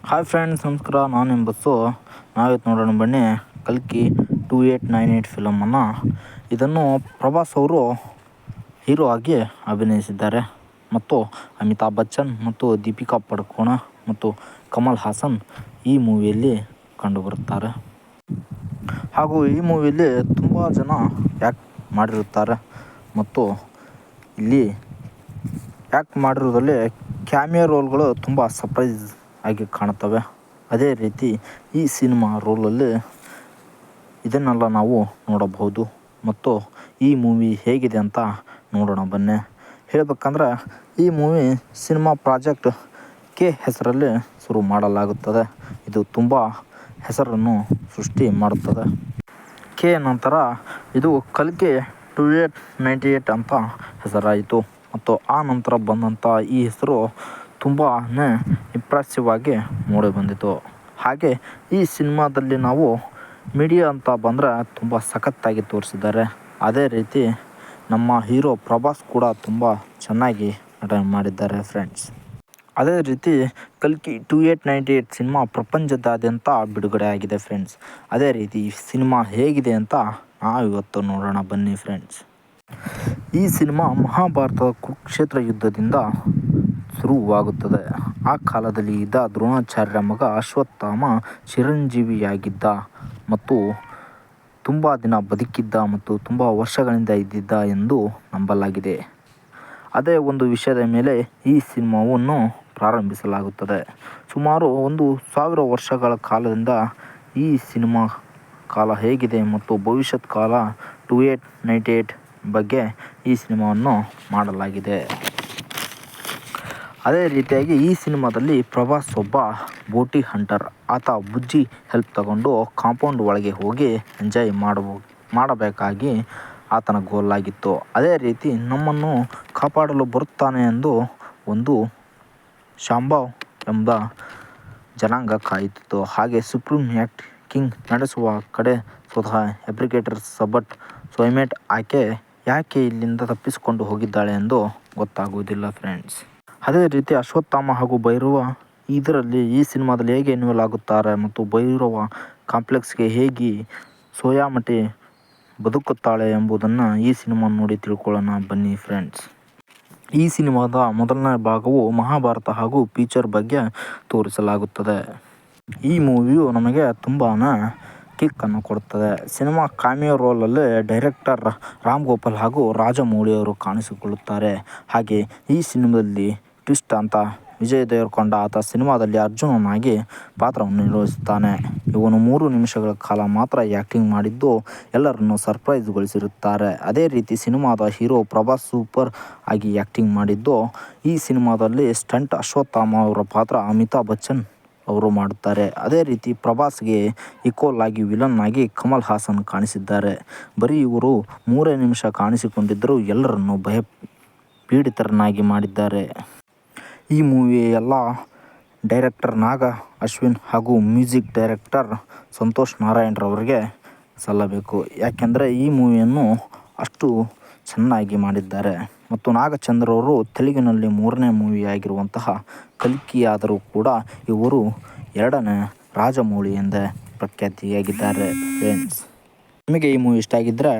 Hi friends ನಮಸ್ಕಾರ. ನಾನು ನಿಮ್ಮ ಬಸ್ಸು. ನಾವಿತ್ತು ನೋಡೋಣ ಬನ್ನಿ ಕಲ್ಕಿ ಟೂ ಏಯ್ಟ್ ನೈನ್ ಏಯ್ಟ್ ಫಿಲಮನ್ನು ಇದನ್ನು ಪ್ರಭಾಸ್ ಅವರು ಹೀರೋ ಆಗಿ ಅಭಿನಯಿಸಿದ್ದಾರೆ. ಮತ್ತು ಅಮಿತಾಬ್ ಬಚ್ಚನ್ ಮತ್ತು ದೀಪಿಕಾ ಪಡುಕೋಣ ಮತ್ತು ಕಮಲ್ ಹಾಸನ್ ಈ ಮೂವಿಯಲ್ಲಿ ಕಂಡುಬರುತ್ತಾರೆ. ಹಾಗೂ ಈ ಮೂವಿಯಲ್ಲಿ ತುಂಬ ಜನ ಆ್ಯಕ್ಟ್ ಮಾಡಿರುತ್ತಾರೆ. ಮತ್ತು ಇಲ್ಲಿ ಆ್ಯಕ್ಟ್ ಮಾಡಿರೋದ್ರಲ್ಲಿ ಕ್ಯಾಮಿಯೋ ರೋಲ್ಗಳು ತುಂಬ ಸರ್ಪ್ರೈಸ್ ಆಗಿ ಕಾಣುತ್ತವೆ. ಅದೇ ರೀತಿ ಈ ಸಿನಿಮಾ ರೋಲಲ್ಲಿ ಇದನ್ನೆಲ್ಲ ನಾವು ನೋಡಬಹುದು. ಮತ್ತು ಈ ಮೂವಿ ಹೇಗಿದೆ ಅಂತ ನೋಡೋಣ ಬನ್ನಿ. ಹೇಳಬೇಕಂದ್ರೆ ಈ ಮೂವಿ ಸಿನಿಮಾ ಪ್ರಾಜೆಕ್ಟ್ ಕೆ ಹೆಸರಲ್ಲಿ ಶುರು ಮಾಡಲಾಗುತ್ತದೆ. ಇದು ತುಂಬ ಹೆಸರನ್ನು ಸೃಷ್ಟಿ ಮಾಡುತ್ತದೆ. ಕೆ ನಂತರ ಇದು ಕಲಿಕೆ ಟು ಏಟ್ ನೈಂಟಿ ಏಟ್ ಅಂತ ಹೆಸರಾಯಿತು. ಮತ್ತು ಆ ನಂತರ ಬಂದಂಥ ಈ ಹೆಸರು ತುಂಬಾ ಇಂಪ್ರೆಸಿವ್ ಆಗಿ ಮೂಡಿ ಬಂದಿತು ಹಾಗೆ ಈ ಸಿನಿಮಾದಲ್ಲಿ ನಾವು ಮಿಡಿಯಾ ಅಂತ ಬಂದರೆ ತುಂಬ ಸಖತ್ತಾಗಿ ತೋರಿಸಿದ್ದಾರೆ. ಅದೇ ರೀತಿ ನಮ್ಮ ಹೀರೋ ಪ್ರಭಾಸ್ ಕೂಡ ತುಂಬ ಚೆನ್ನಾಗಿ ನಟನೆ ಮಾಡಿದ್ದಾರೆ ಫ್ರೆಂಡ್ಸ್ ಅದೇ ರೀತಿ ಕಲ್ಕಿ two eight ninety eight cinema ಪ್ರಪಂಚದಾದ್ಯಂತ ಬಿಡುಗಡೆ ಆಗಿದೆ ಫ್ರೆಂಡ್ಸ್ ಅದೇ ರೀತಿ ಈ ಸಿನಿಮಾ ಹೇಗಿದೆ ಅಂತ ನಾವು ಇವತ್ತು ನೋಡೋಣ ಬನ್ನಿ ಫ್ರೆಂಡ್ಸ್ ಈ ಸಿನಿಮಾ ಮಹಾಭಾರತದ ಕುರುಕ್ಷೇತ್ರ ಯುದ್ಧದಿಂದ ಶುರುವಾಗುತ್ತದೆ. ಆ ಕಾಲದಲ್ಲಿ ಇದ್ದ ದ್ರೋಣಾಚಾರ್ಯರ ಮಗ ಅಶ್ವತ್ಥಾಮ ಚಿರಂಜೀವಿಯಾಗಿದ್ದ ಮತ್ತು ತುಂಬ ದಿನ ಬದುಕಿದ್ದ ಮತ್ತು ತುಂಬ ವರ್ಷಗಳಿಂದ ಇದ್ದಿದ್ದ ಎಂದು ನಂಬಲಾಗಿದೆ. ಅದೇ ಒಂದು ವಿಷಯದ ಮೇಲೆ ಈ ಸಿನಿಮಾವನ್ನು ಪ್ರಾರಂಭಿಸಲಾಗುತ್ತದೆ. ಸುಮಾರು ಒಂದು ಸಾವಿರ ವರ್ಷಗಳ ಕಾಲದಿಂದ ಈ ಸಿನಿಮಾ ಕಾಲ ಹೇಗಿದೆ ಮತ್ತು ಭವಿಷ್ಯತ್ ಕಾಲ ಟು ಏಟ್ ನೈಂಟಿ ಏಟ್ ಬಗ್ಗೆ ಈ ಸಿನಿಮಾವನ್ನು ಮಾಡಲಾಗಿದೆ. ಅದೇ ರೀತಿಯಾಗಿ ಈ ಸಿನಿಮಾದಲ್ಲಿ ಪ್ರಭಾಸ್ ಒಬ್ಬ ಬೋಟಿ ಹಂಟರ್, ಆತ ಬುಜ್ಜಿ ಹೆಲ್ಪ್ ತಗೊಂಡು ಕಾಂಪೌಂಡ್ ಒಳಗೆ ಹೋಗಿ ಎಂಜಾಯ್ ಮಾಡಬೋ ಮಾಡಬೇಕಾಗಿ ಆತನ ಗೋಲಾಗಿತ್ತು ಅದೇ ರೀತಿ ನಮ್ಮನ್ನು ಕಾಪಾಡಲು ಬರುತ್ತಾನೆ ಎಂದು ಒಂದು ಶಾಂಬಾವ್ ಎಂಬ ಜನಾಂಗ ಕಾಯುತ್ತಿತ್ತು. ಹಾಗೆ ಸುಪ್ರೀಂ ಆ್ಯಕ್ಟ್ ಕಿಂಗ್ ನಡೆಸುವ ಕಡೆ ಸ್ವತಃ ಎಬ್ರಿಗೇಟರ್ ಸಬಟ್ ಸೋಯ್ಮೇಟ್ ಆಕೆ ಯಾಕೆ ಇಲ್ಲಿಂದ ತಪ್ಪಿಸಿಕೊಂಡು ಹೋಗಿದ್ದಾಳೆ ಎಂದು ಗೊತ್ತಾಗುವುದಿಲ್ಲ ಫ್ರೆಂಡ್ಸ್ ಅದೇ ರೀತಿ ಅಶ್ವತ್ಥಾಮ ಹಾಗೂ ಭೈರವ ಇದರಲ್ಲಿ ಈ ಸಿನಿಮಾದಲ್ಲಿ ಹೇಗೆ ಇನ್ವಾಲ್ ಆಗುತ್ತಾರೆ ಮತ್ತು ಭೈರವ ಕಾಂಪ್ಲೆಕ್ಸ್ಗೆ ಹೇಗೆ ಸೋಯಾಮಟಿ ಬದುಕುತ್ತಾಳೆ ಎಂಬುದನ್ನು ಈ ಸಿನಿಮಾ ನೋಡಿ ತಿಳ್ಕೊಳ್ಳೋಣ ಬನ್ನಿ ಫ್ರೆಂಡ್ಸ್. ಈ ಸಿನಿಮಾದ ಮೊದಲನೇ ಭಾಗವು ಮಹಾಭಾರತ ಹಾಗೂ ಫೀಚರ್ ಬಗ್ಗೆ ತೋರಿಸಲಾಗುತ್ತದೆ. ಈ ಮೂವಿಯು ನಮಗೆ ತುಂಬಾ ಕಿಕ್ಕನ್ನು ಕೊಡುತ್ತದೆ. ಸಿನಿಮಾ ಕಾಮಿಯೋ ರೋಲಲ್ಲಿ ಡೈರೆಕ್ಟರ್ ರಾಮ್ ಗೋಪಾಲ್ ಹಾಗೂ ರಾಜಮೌಳಿಯವರು ಕಾಣಿಸಿಕೊಳ್ಳುತ್ತಾರೆ. ಹಾಗೆ ಈ ಸಿನಿಮಾದಲ್ಲಿ ಟ್ವಿಸ್ಟ್ ಅಂತ ವಿಜಯ್ ದೇವರಕೊಂಡ ಆತ ಸಿನಿಮಾದಲ್ಲಿ ಅರ್ಜುನನಾಗಿ ಪಾತ್ರವನ್ನು ನಿರ್ವಹಿಸುತ್ತಾನೆ. ಇವನು ಮೂರು ನಿಮಿಷಗಳ ಕಾಲ ಮಾತ್ರ ಆ್ಯಕ್ಟಿಂಗ್ ಮಾಡಿದ್ದು ಎಲ್ಲರನ್ನು ಸರ್ಪ್ರೈಸ್ಗೊಳಿಸಿರುತ್ತಾರೆ. ಅದೇ ರೀತಿ ಸಿನಿಮಾದ ಹೀರೋ ಪ್ರಭಾಸ್ ಸೂಪರ್ ಆಗಿ ಆ್ಯಕ್ಟಿಂಗ್ ಮಾಡಿದ್ದು ಈ ಸಿನಿಮಾದಲ್ಲಿ ಸ್ಟಂಟ್ ಅಶ್ವತ್ಥಾಮ ಅವರ ಪಾತ್ರ ಅಮಿತಾಬ್ ಬಚ್ಚನ್ ಅವರು ಮಾಡುತ್ತಾರೆ. ಅದೇ ರೀತಿ ಪ್ರಭಾಸ್ಗೆ ಈಕ್ವಲ್ ಆಗಿ ವಿಲನ್ ಆಗಿ ಕಮಲ್ ಹಾಸನ್ ಕಾಣಿಸಿದ್ದಾರೆ. ಬರೀ ಇವರು ಮೂರೇ ನಿಮಿಷ ಕಾಣಿಸಿಕೊಂಡಿದ್ದರೂ ಎಲ್ಲರನ್ನು ಭಯ ಪೀಡಿತರನ್ನಾಗಿ ಮಾಡಿದ್ದಾರೆ. ಈ ಮೂವಿ ಎಲ್ಲ ಡೈರೆಕ್ಟರ್ ನಾಗ, ಅಶ್ವಿನ್ ಹಾಗೂ ಮ್ಯೂಸಿಕ್ ಡೈರೆಕ್ಟರ್ ಸಂತೋಷ್ ನಾರಾಯಣರವರಿಗೆ ಸಲ್ಲಬೇಕು. ಯಾಕೆಂದರೆ ಈ ಮೂವಿಯನ್ನು ಅಷ್ಟು ಚೆನ್ನಾಗಿ ಮಾಡಿದ್ದಾರೆ. ಮತ್ತು ನಾಗಚಂದ್ರವರು ತೆಲುಗಿನಲ್ಲಿ ಮೂರನೇ ಮೂವಿಯಾಗಿರುವಂತಹ ಕಲ್ಕಿಯಾದರೂ ಕೂಡ ಇವರು ಎರಡನೇ ರಾಜಮೌಳಿ ಎಂದೇ ಪ್ರಖ್ಯಾತಿಯಾಗಿದ್ದಾರೆ. ಫ್ರೆಂಡ್ಸ್ ನಿಮಗೆ ಈ ಮೂವಿ ಇಷ್ಟ ಆಗಿದ್ದರೆ